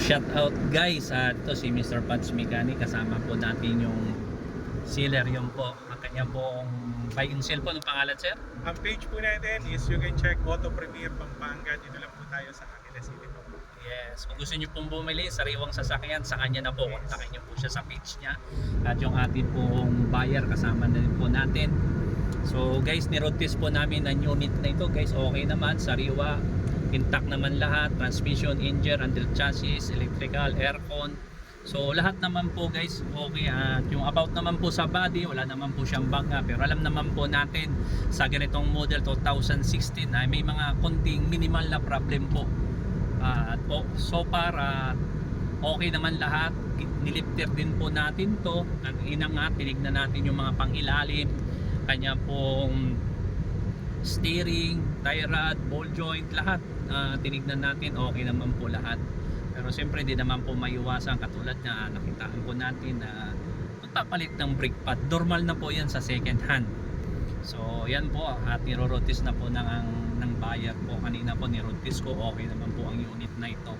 shout out guys. At ito si Mr. Pats Mechanic. Kasama po natin yung sealer yun po. Ang kanya pong buy and sell po. Anong pangalan sir? Ang page po natin is you can check Auto Premier Pampanga. Dito lang po tayo sa Angeles City po. Yes, kung gusto niyo pong bumili, sariwang sasakyan, sa kanya na po. Kontakin niyo po siya sa page niya. At yung atin pong buyer, kasama na rin po natin. So guys, nirotis po namin ang unit na ito. Guys, okay naman, sariwa. Intact naman lahat. Transmission, engine, under chassis, electrical, aircon. So lahat naman po guys, okay. At yung about naman po sa body, wala naman po siyang bangga. Pero alam naman po natin, sa ganitong model 2016 ay may mga konting minimal na problem po. At po, so far, ah, okay naman lahat. Nilifter din po natin to. At inangat, tinignan natin yung mga pangilalim. Kanya pong steering, tie rod, ball joint, lahat. Ah, tinignan natin, okay naman po lahat. Pero siyempre, di naman po maiwasan. Katulad na nakitaan po natin na magpapalit ng brake pad. Normal na po yan sa second hand. So, yan po at nirorotis na po ng, ng buyer po. Kanina po nirotis ko, okay naman po ang unit na ito.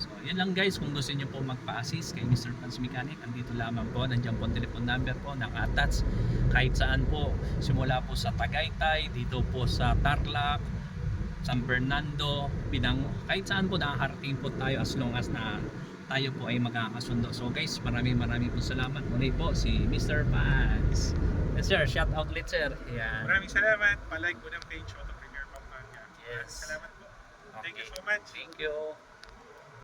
So, yan lang guys. Kung gusto niyo po magpa-assist kay Mr. Pans Mechanic, andito lamang po. Nandiyan po ang telephone number po, naka-attach. Kahit saan po. Simula po sa Tagaytay, dito po sa Tarlac, San Fernando, Pinang, kahit saan po nakakarating po tayo as long as na tayo po ay magkakasundo. So guys, maraming maraming po salamat. Muli po si Mr. Pans. Yes sir, shout out ulit sir. Yan. Maraming salamat. Palike po ng page Auto Premier Pampanga. Yes. Salamat po. Thank you Okay. so much. Thank you.